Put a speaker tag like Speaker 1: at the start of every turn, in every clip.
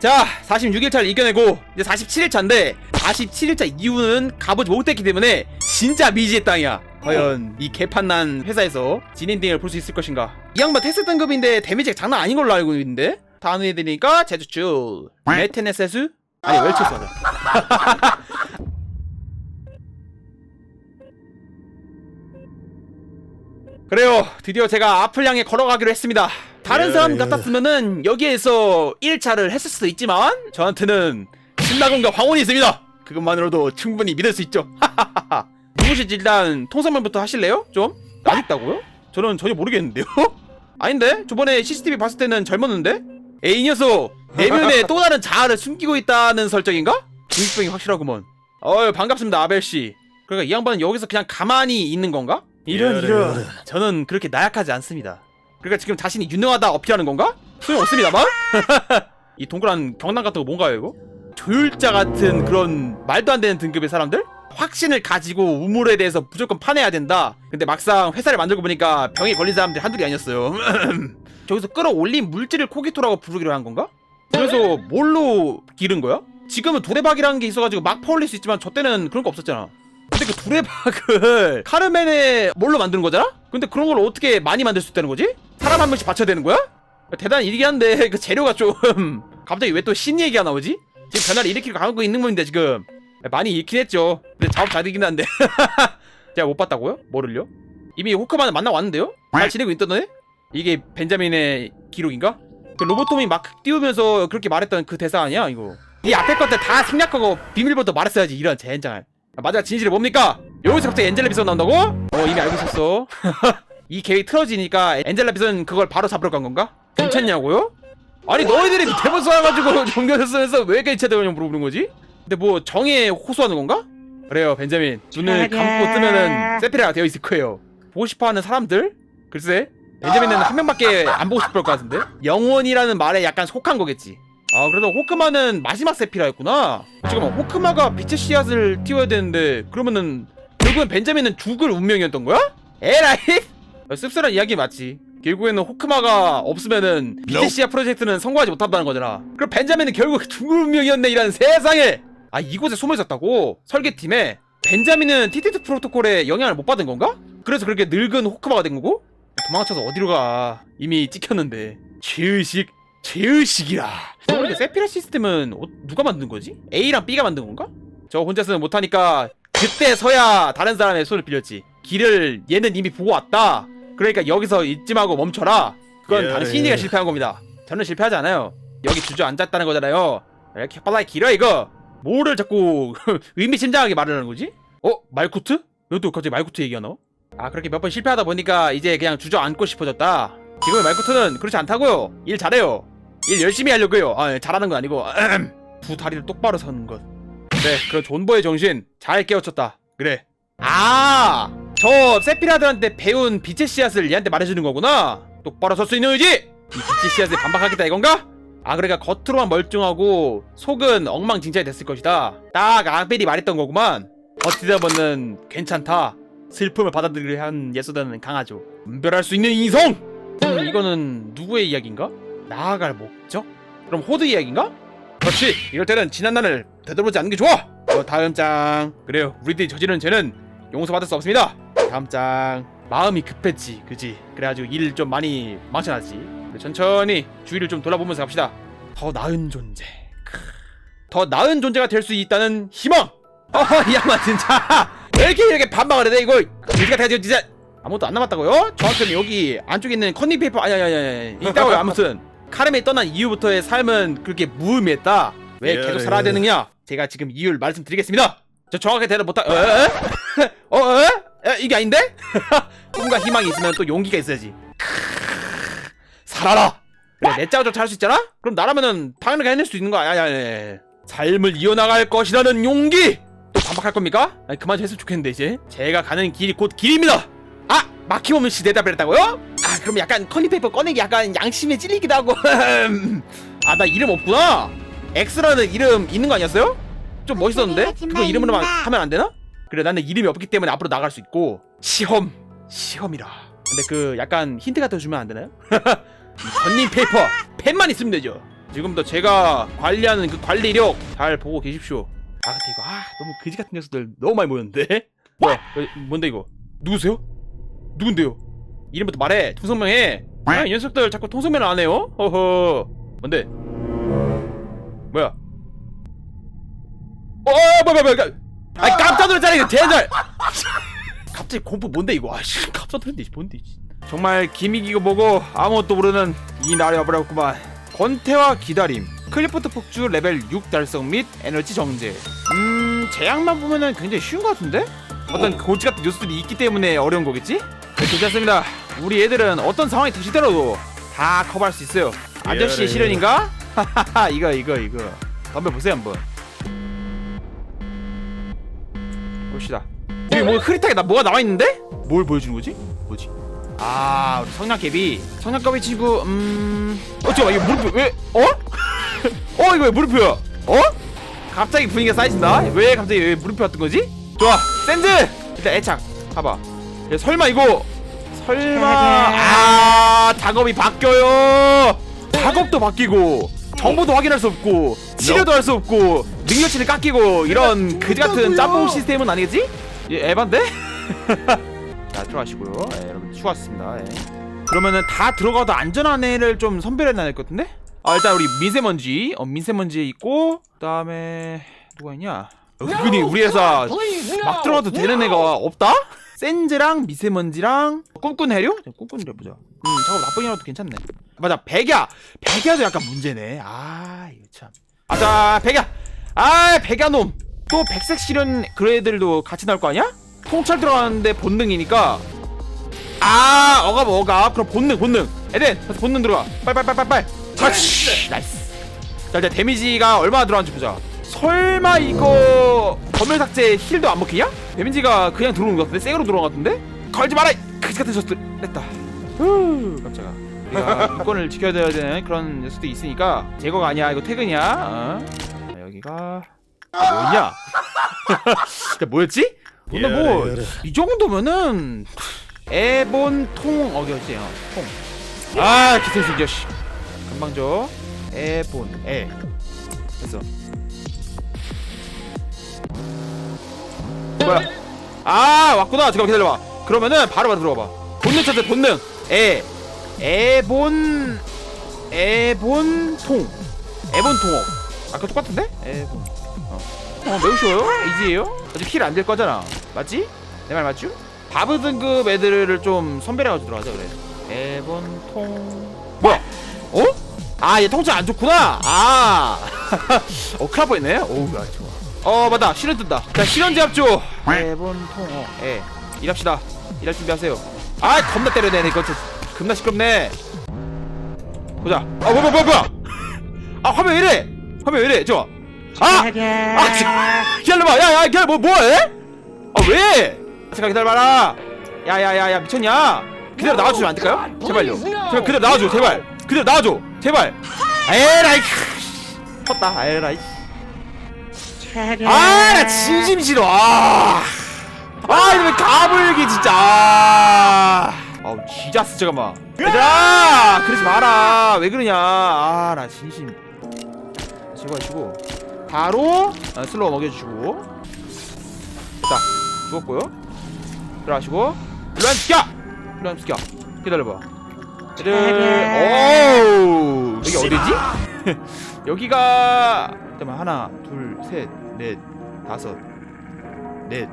Speaker 1: 자 46일차를 이겨내고 이제 47일차인데 47일차 이후는 가보지 못했기 때문에 진짜 미지의 땅이야. 과연 이 개판난 회사에서 진엔딩을 볼 수 있을 것인가? 이 양반 테스트 등급인데 데미지가 장난 아닌 걸로 알고 있는데? 다음 애들이니까 제주출 메테네세스? 아니 웰체스 하자 그래요. 드디어 제가 앞을 향해 걸어가기로 했습니다 다른
Speaker 2: 예.
Speaker 1: 사람 같았으면은 여기에서 1차를 했을 수도 있지만 저한테는 신라군과 황혼이 있습니다 그것만으로도 충분히 믿을 수 있죠 누구실지 일단 통성명부터 하실래요? 좀? 아직다고요? 저는 전혀 모르겠는데요? 아닌데? 저번에 CCTV 봤을 때는 젊었는데? 에이 이 녀석 내면에 또 다른 자아를 숨기고 있다는 설정인가? 중립병이 확실하구먼 어유 반갑습니다 아벨씨 그러니까 이 양반은 여기서 그냥 가만히 있는 건가? 이런
Speaker 2: 이런
Speaker 1: 이런. 저는 그렇게 나약하지 않습니다 그러니까 지금 자신이 유능하다 어필하는 건가? 소용없습니다만 이 동그란 경남 같은 거 뭔가요 이거? 조율자 같은 그런 말도 안 되는 등급의 사람들? 확신을 가지고 우물에 대해서 무조건 파내야 된다 근데 막상 회사를 만들고 보니까 병에 걸린 사람들이 한둘이 아니었어요 저기서 끌어올린 물질을 코기토라고 부르기로 한 건가? 그래서 뭘로 기른 거야? 지금은 두레박이라는 게 있어가지고 막 퍼올릴 수 있지만 저 때는 그런 거 없었잖아 근데 그 두레박을 카르멘에 뭘로 만드는 거잖아? 근데 그런 걸 어떻게 많이 만들 수 있다는 거지? 사람 한 명씩 받쳐야 되는 거야? 대단한 일이긴 한데 그 재료가 좀 갑자기 왜 또 신 얘기가 나오지? 지금 변화를 일으키고 가고 있는 건데 지금 많이 잃긴 했죠 근데 작업 잘 되긴 한데 제가 못 봤다고요? 뭐를요? 이미 호크만을 만나 왔는데요? 잘 지내고 있던데? 이게 벤자민의 기록인가? 그 로보톰이 막 띄우면서 그렇게 말했던 그 대사 아니야 이거 이 앞에 것들 다 생략하고 비밀부터 말했어야지 이런 젠장 마지막 진실이 뭡니까? 여기서 갑자기 엔젤라 비서 나온다고? 어 이미 알고 있었어 이 계획이 틀어지니까 엔젤라 비서는 그걸 바로 잡으러 간 건가? 괜찮냐고요? 아니 너희들이 대본 써가지고 종교를 쓰면서 왜 괜찮다고 물어보는 거지? 근데 뭐 정에 호소하는 건가? 그래요 벤자민 눈을 감고 뜨면은 세피라가 되어 있을 거예요 보고 싶어하는 사람들? 글쎄 벤자민은 한 명밖에 안 보고 싶을 것 같은데 영원이라는 말에 약간 속한 거겠지 아 그래도 호크마는 마지막 세피라였구나 잠깐만 호크마가 빛의 씨앗을 띄워야 되는데 그러면은 결국엔 벤자민은 죽을 운명이었던 거야? 에라이 어, 씁쓸한 이야기 맞지 결국에는 호크마가 없으면은. 씨앗 프로젝트는 성공하지 못한다는 거잖아 그럼 벤자민은 결국 죽을 운명이었네 이라는 세상에 아 이곳에 숨어 있었다고? 설계팀에 벤자민은 티티트 프로토콜에 영향을 못 받은 건가? 그래서 그렇게 늙은 호크마가 된 거고? 도망쳐서 어디로 가 이미 찍혔는데 죄의식 죄의식이라 그러니까 세피라 시스템은 어- 누가 만든 거지? A랑 B가 만든 건가? 저 혼자서는 못하니까 그때서야 다른 사람의 손을 빌렸지. 길을 얘는 이미 보고 왔다. 그러니까 여기서 이쯤하고 멈춰라. 그건
Speaker 2: 예,
Speaker 1: 다른 신이가
Speaker 2: 예.
Speaker 1: 실패한 겁니다. 저는 실패하지 않아요. 여기 주저앉았다는 거잖아요. 이렇게 바닥에 길어 이거. 뭐를 자꾸 의미심장하게 말하는 거지? 어? 말코트? 이것도 갑자기 말코트 얘기가 나와? 아 그렇게 몇 번 실패하다 보니까 이제 그냥 주저앉고 싶어졌다. 지금의 말코트는 그렇지 않다고요. 일 잘해요. 일 열심히 하려고요. 아 잘하는 건 아니고. 두 다리를 똑바로 서는 것 그래 그런 존버의 정신 잘 깨우쳤다. 그래. 아 저 세피라들한테 배운 빛의 씨앗을 얘한테 말해주는 거구나. 똑바로 설 수 있는 의지. 이 빛의 씨앗에 반박하겠다 이건가? 아 그러니까 겉으로만 멀쩡하고 속은 엉망진창이 됐을 것이다. 딱 아벨이 말했던 거구만. 어찌다 보면 괜찮다. 슬픔을 받아들이려 한 예수단은 강하죠 분별할 수 있는 이성! 음, 이거는 누구의 이야기인가? 나아갈 목적? 그럼 호드 이야기인가? 그렇지. 이럴 때는 지난 날을 되돌아보지 않는 게 좋아! 어, 다음 장. 그래요. 우리들이 저지른 죄는 용서받을 수 없습니다. 다음 장. 마음이 급했지 그지? 그래가지고 일을 좀 많이 망쳐놨지. 천천히 주위를 좀 돌아보면서 갑시다. 더 나은 존재. 크. 더 나은 존재가 될 수 있다는 희망! 어허 이 양반 진짜. 왜 이렇게 이렇게 반박을 해? 이거 우리가 다 진짜 아무것도 안 남았다고요? 저한테는 여기 안쪽에 있는 컨닝 페이퍼 아니 아니 아니 아니 있다고요 아무튼 카르메 떠난 이후부터의 삶은 그렇게 무의미했다. 왜
Speaker 2: 예,
Speaker 1: 계속 살아야
Speaker 2: 예.
Speaker 1: 되느냐 제가 지금 이유를 말씀드리겠습니다 저 정확하게 대답 못하 에? 에? 어? 에? 에? 이게 아닌데? 꿈과 희망이 있으면 또 용기가 있어야지 살아라 그래 내 짜고 잘할 수 있잖아? 그럼 나라면은 당연하게 해낼 수 있는 거 아니 아니 아니 삶을 이어나갈 것이라는 용기 또 반박할 겁니까? 아니 그만 좀 했으면 좋겠는데 이제 제가 가는 길이 곧 길입니다 아! 막힘없는 시 대답을 했다고요? 아 그럼 약간 커니페이퍼 꺼내기 약간 양심에 찔리기도 하고 아 나 이름 없구나 X라는 이름 있는 거 아니었어요? 좀 멋있었는데? 그거 이름으로만 하면 안 되나? 그래 나는 이름이 없기 때문에 앞으로 나갈 수 있고 시험 시험이라 근데 그 약간 힌트 같은 거 주면 안 되나요? 이 컨닝 페이퍼 펜만 있으면 되죠 지금부터 제가 관리하는 그 관리력 잘 보고 계십시오 아 근데 이거 아 너무 그지 같은 녀석들 너무 많이 모였는데 뭐야 어, 뭔데 이거 누구세요? 누군데요? 이름부터 말해 통성명해 아이 녀석들 자꾸 통성명을 안 해요? 허허 뭔데? 뭐야? 어 뭐야 뭐야 뭐야 아이 깜짝 놀랐잖아 이거 대절 갑자기 공포 뭔데 이거 아씨 깜짝 놀랐네 뭔데 이씨. 정말 기믹이고 뭐고 아무것도 모르는 이 날이 와버렸구만 권태와 기다림 클리포트 폭주 레벨 6 달성 및 에너지 정제 음 제약만 보면은 굉장히 쉬운 것 같은데? 어떤 골치 같은 요소들이 있기 때문에 어려운 거겠지? 네, 괜찮습니다 우리 애들은 어떤 상황이 닥치더라도 다 커버할 수 있어요 아저씨의 시련인가? 하하하 이거 이거 이거 덤벼 보세요 한번 봅시다 여기 뭐 흐릿하게 나 뭐가 나와 있는데? 뭘 보여주는 거지? 뭐지? 아 우리 성냥개비 성냥개비 친구 음... 어 잠깐만 이거 물음표 왜? 어? 어 이거 왜 물음표야? 어? 갑자기 분위기가 쌓여진다 왜 갑자기 왜 물음표 같은 거지? 좋아 샌드 일단 애착 봐봐 야, 설마 이거 설마 아 작업이 바뀌어요 작업도 바뀌고 정보도 확인할 수 없고 치료도 할 수 없고 능력치를 깎이고 이런 그지 같은 짬뽕 시스템은 아니겠지? 예, 에반데? 자 들어가시고요 예, 여러분 수고하셨습니다 예. 그러면은 다 들어가도 안전한 애를 좀 선별해놔야 될 것 같은데? 아 일단 우리 미세먼지 어 미세먼지에 있고 그 다음에 누가 있냐 은근히 우리 회사 막 들어가도 되는 애가 없다? 센즈랑 미세먼지랑 꿈꾼 해류? 꿈꾼 해려 보자. 음 저거 나쁜이라도 괜찮네. 맞아 백야! 백야도 약간 문제네. 아 이거 참. 아자 백야! 아 백야놈! 또 백색 실현 그 애들도 같이 나올 거 아니야? 통찰 들어가는데 본능이니까. 아 억압 억압. 그럼 본능 본능. 에덴 본능 들어가. 빨빨빨빨빨. 터치 나이스. 자 이제 데미지가 얼마나 들어가는지 보자 설마 이거 검열 삭제 힐도 안 먹히냐? 데미지가 그냥 들어오는 것 같은데 생으로 들어온 것 같은데? 걸지 마라 그지 같은 녀석들 됐다 후 깜짝아 우리가 인권을 지켜야 되는 그런 녀석들이 있으니까 제거가 아니야 이거 퇴근이야 어? 자, 여기가 아, 뭐냐? 자, 뭐였지? 근데 뭐 이 정도면은 에본 통 어겨지 어, 통. 아 기세수 이씨. 금방 줘. 에본 에. 됐어. 뭐야? 아 왔구나. 잠깐 기다려봐. 그러면은 바로 바로 들어봐. 본능 찾아 본능. 에. 에본 에본 통. 에본 통어. 아까 똑같은데? 에본. 어. 어 매우 쉬워요. 이지예요. 아직 킬 안 될 거잖아. 맞지? 내 말 맞죠? 바브 등급 애들을 좀 선별해가지고 들어가자 그래. 에본 통. 뭐야? 어? 아, 얘 통증 안 좋구나. 아, 어, 큰일 날 뻔했네. 오우, 야, 좋아. 어, 맞다. 실현 뜬다. 자, 실현 제압 줘. 에본 통. 어, 예. 일합시다. 일할 준비하세요. 아, 겁나 때려내네. 이거 좀 겁나 시끄럽네. 보자. 아, 뭐야, 뭐야, 뭐야. 아, 화면 왜 이래? 화면 왜 이래? 좋아. 아, 아, 기- 기다려봐. 야, 야, 기다려. 뭐, 뭐해? 아, 왜? 잠깐 기다려봐라. 야, 야, 야, 야, 미쳤냐? 그대로 나와주면 안 될까요? 제발요. 제발 그대로 나와줘, 제발. 그대로 나와줘, 제발. 에라이, 컸다. 에라이. 아, 나 진심 싫어. 아, 아, 이러면 가불기 진짜. 아, 아우, 지자스 잠깐만. 얘들아, 그러지 마라. 왜 그러냐? 아, 나 진심. 하시고 바로 어, 슬로우 먹여주시고 됐다 죽었고요 들어가시고 일로한 시켜 일로한 시켜 기다려봐 얘들 오우 여기 어디지? 여기가 잠깐만 하나 둘셋 넷 다섯 넷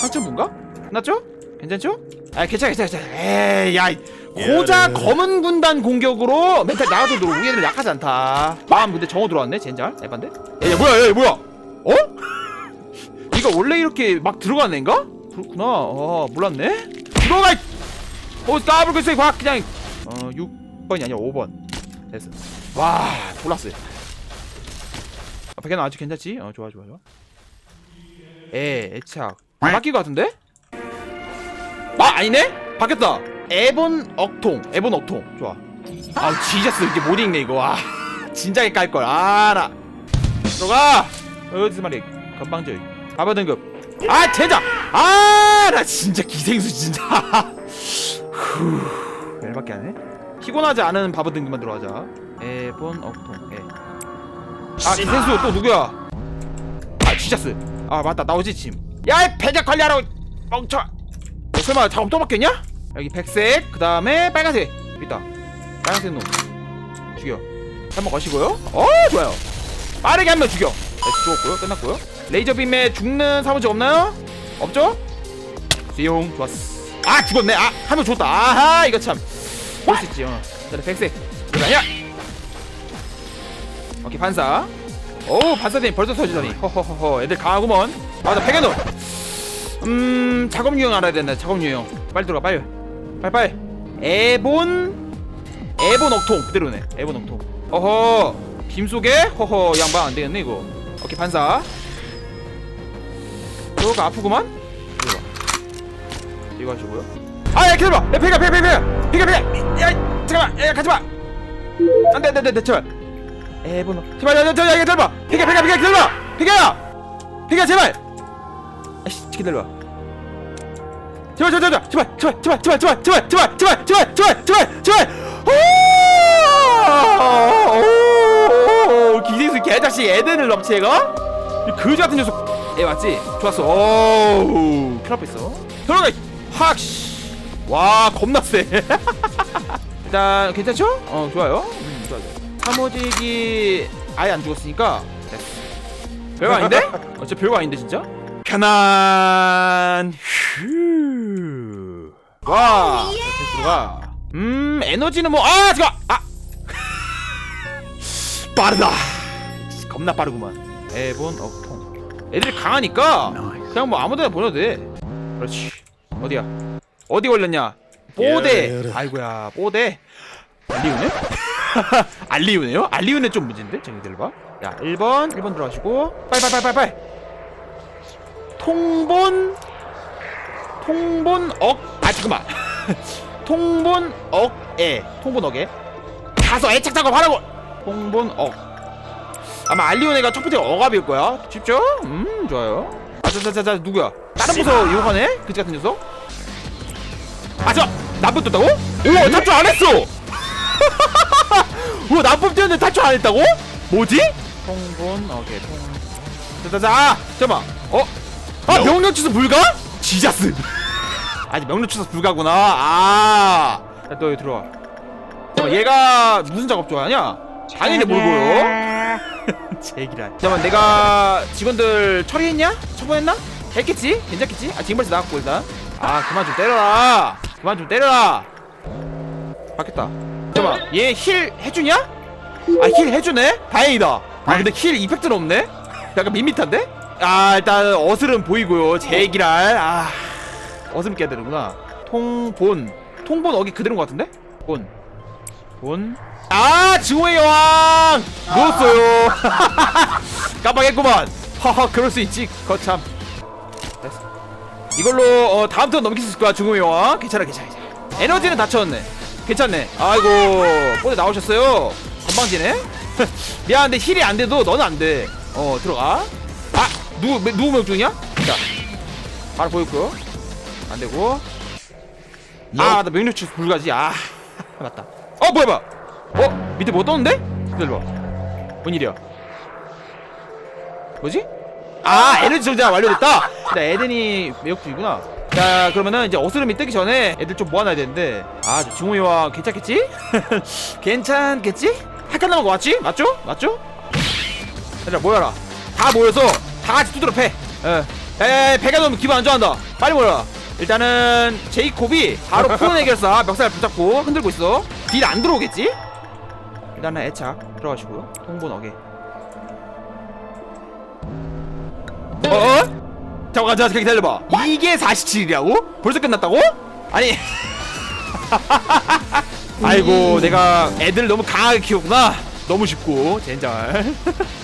Speaker 1: 3천분가? 끝났죠? 괜찮죠? 아 괜찮아 괜찮아 괜찮아 에이 야 고작 검은 군단 공격으로 멘탈 나가도 들어 우리 애들 약하지 않다 마음 근데 정어 들어왔네 젠장 에반데? 야, 야 뭐야 야 뭐야 어? 이거 원래 이렇게 막 들어가는 애인가? 그렇구나 어 몰랐네 들어가 이- 어 까불고 있어 봐 그냥 어 6번이 아니야 5번 됐어 와 졸랐어 아, 백현아 아직 괜찮지? 어 좋아 좋아 좋아. 에 애착. 바뀐 것 같은데? 아 아니네? 바뀌었다. 에본 억통. 에본 억통. 좋아. 아 지저스. 이게 못 읽네 이거. 아 진작에 깔걸. 아나. 들어가. 어디서 말이 건방져. 바바 등급. 아 제작 아나 진짜 기생수 진짜. 후. 열받게 하네. 피곤하지 않은 바보 등급만 들어가자. 에본 억통. 에. 아 기생수 또 누구야? 아 지자스. 아 맞다 나오지 지금. 야이 배작 관리하라고 멍청. 너 설마 작업 또 바뀌었냐? 여기 백색 그 다음에 빨간색. 있다. 빨간색 놈. 죽여. 한번 거시고요. 어 좋아요. 빠르게 한 명 죽여. 네, 죽었고요. 끝났고요. 레이저 빔에 죽는 사무직 없나요? 없죠? 띠용 좋았어. 아 죽었네. 아한 명 죽었다. 아하 이거 참. 그럴 수 있지 어. 자, 백색. 아니야 오케이 반사. 오 반사대니 벌써 터지다니. 허허허허 애들 강하구먼. 아나 패게노 음 작업 유형 알아야 된다 작업 유형. 빨리 들어가 빨리. 빨리 빨리. 에본? 에본 억통 그대로네. 에본 억통. 어허 빔 속에? 허허 양반 안 되겠네 이거. 오케이 반사. 저거 아프구만 이거 봐. 이거 하시고요. 아야 기다려봐. 야 배가 배가 배가 배가 배가 야 잠깐만. 야 가지마. 안돼 안돼 안돼 제발 에본 제발 야 야야 기다려봐 배가 배가 배가 기다려봐 배가야 배가 제발 아이씨 기다려봐 제발 제발 제발 제발 제발 제발 제발 제발 제발 제발 제발 제발 제발 제발 오 기생수 개자식 에덴을 넘치 얘가 이 그지 같은 녀석 애 맞지 좋았어 오 큰일 날 뻔했어 들어가 확씨 와 겁나 세 일단 괜찮죠? 어 좋아요 음 좋아요 사모직이 아예 안 죽었으니까 됐어. 별거 아닌데? 어 진짜 별거 아닌데 진짜? 편안 휴. 와. 이렇게 들어가. 음 에너지는 뭐아 잠깐 아. 빠르다. 겁나 빠르구만. 에본 억통. 애들이 강하니까 그냥 뭐 아무데나 보내도 돼. 그렇지. 어디야? 어디 걸렸냐? 뽀대. 아이고야 뽀대. 알리우네? 알리우네요? 알리우네 좀 문제인데? 봐. 야, 1번, 1번 들어가시고 빨빨빨빨빨. 통본 통본 억. 아, 잠깐만. 통본 억에. 통본 억에. 가서 애착 작업 하라고. 통본 억. 아마 알리오네가 첫 번째 억압일 거야. 쉽죠? 음, 좋아요. 아, 자자자자 누구야? 다른 부서 이용하네? 그지 같은 녀석? 아, 저 나쁜 떴다고? 오, 탈출 안 했어. 우와 나쁜 뛰었는데 탈출 안 했다고? 뭐지? 통본 오케이 통 자자자 아, 잠깐만 어? 아 명령 취소 불가? 지자스 아직 명령 취소 불가구나 아또 여기 들어와 잠깐만 얘가 무슨 작업 좋아하냐? 당연히 몰고요 제기라 잠깐만 내가 직원들 처리했냐? 처분했나? 했겠지? 괜찮겠지? 아 지금 벌써 나갔고 일단 아 그만 좀 때려라 그만 좀 때려라 바뀌었다 잠깐만 얘 힐 해주냐? 아 힐 해주네? 다행이다. 아 근데 힐 이펙트는 없네? 약간 밋밋한데? 아 일단 어슬은 보이고요. 제기랄. 아 어슬 깨야 되는구나. 통본. 통본 어기 그대로인 것 같은데? 본. 본. 아 증오의 여왕! 누웠어요. 깜빡했구만. 하하 그럴 수 있지. 거참. 됐어. 이걸로 어, 다음 턴 넘길 수 있을 거야 증오의 여왕. 괜찮아 괜찮아 괜찮아. 에너지는 다쳤네 괜찮네. 아이고 뽀대 나오셨어요? 건방지네? 미안한데 힐이 안 돼도 너는 안돼어 들어가. 아 누구 매- 누구 명 중이야? 자 바로 보였고요 안 되고. 아나 취소 불가지. 아 맞다. 어 뭐야 봐 어? 밑에 뭐 떴는데? 기다려봐 뭔 일이야? 뭐지? 아 에너지 정자 완료됐다. 나 에덴이 매력주이구나 자 그러면은 이제 어스름이 뜨기 전에 애들 좀 모아놔야 되는데 아저 증오이와 괜찮겠지? 괜찮겠지? 한칸 남은 거 맞지? 맞죠? 맞죠? 얘들아 모여라 다 모여서 다 같이 두드려 패 에, 에 배가 너무 기분 안 좋아한다 빨리 모여라 일단은 제이콥이 바로 푸른 해결사 멱살 붙잡고 흔들고 있어 딜 안 들어오겠지? 일단은 애착 들어가시고요 통본 어게 어? 잠깐 잠깐 기다려봐 이게 47이라고? 벌써 끝났다고? 아니 아이고 내가 애들 너무 강하게 키웠구나 너무 쉽고 젠장